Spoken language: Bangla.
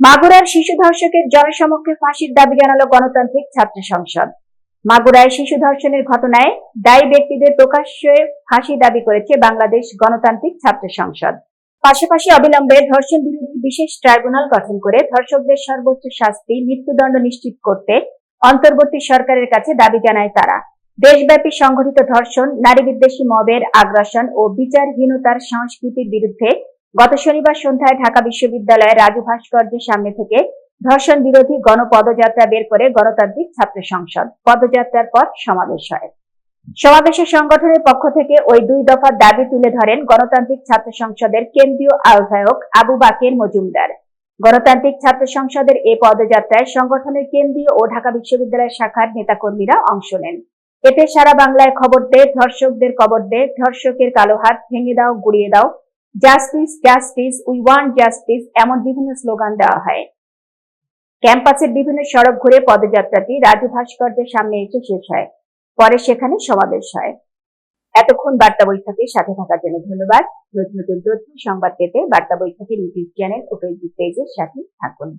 মাগুরার শিশু ধর্ষকের জনসমক্ষে ফাঁসির দাবি জানালো গণতান্ত্রিক ছাত্র সংসদ। মাগুরায় শিশু ধর্ষণের ঘটনায় দায়ী ব্যক্তিদের প্রকাশ্যে ফাঁসি দাবি করেছে বাংলাদেশ গণতান্ত্রিক ছাত্র সংসদ। পাশাপাশি অবিলম্বে ধর্ষণ বিরোধী বিশেষ ট্রাইব্যুনাল গঠন করে ধর্ষকদের সর্বোচ্চ শাস্তি, মৃত্যুদণ্ড নিশ্চিত করতে অন্তর্বর্তী সরকারের কাছে দাবি জানায় তারা। দেশব্যাপী সংঘটিত ধর্ষণ, নারী বিদ্বেষী মবের আগ্রাসন ও বিচারহীনতার সংস্কৃতির বিরুদ্ধে গত শনিবার সন্ধ্যায় ঢাকা বিশ্ববিদ্যালয়ের রাজু ভাস্কর্যের সামনে থেকে ধর্ষণ বিরোধী গণপদযাত্রা বের করে গণতান্ত্রিক ছাত্র সংসদ। পদযাত্রার পর সমাবেশ হয়। সমাবেশে সংগঠনের পক্ষ থেকে ওই দুই দফার দাবি তুলে ধরেন গণতান্ত্রিক ছাত্র সংসদের কেন্দ্রীয় আহ্বায়ক আবু বাকের মজুমদার। গণতান্ত্রিক ছাত্র সংসদের এই পদযাত্রায় সংগঠনের কেন্দ্রীয় ও ঢাকা বিশ্ববিদ্যালয় শাখার নেতাকর্মীরা অংশ নেন। এতে সারা বাংলায় খবর দে, ধর্ষকদের কবর দে, ধর্ষকের কালো হাত ভেঙে দাও, গুড়িয়ে দাও justice justice we want justice এমন বিভিন্ন স্লোগান দেওয়া হয়। ক্যাম্পাসের বিভিন্ন সড়ক ঘুরে পদযাত্রাটি রাজু ভাস্কর্যের সামনে এসে শেষ হয়। পরে সেখানে সমাবেশ হয়। এতক্ষণ বার্তা বৈঠকে সাথে থাকার জন্য ধন্যবাদ। নতুন নতুন সংবাদ পেতে বার্তা বৈঠকের ইউটিউব চ্যানেল ও ফেসবুক পেজের সাথে থাকুন।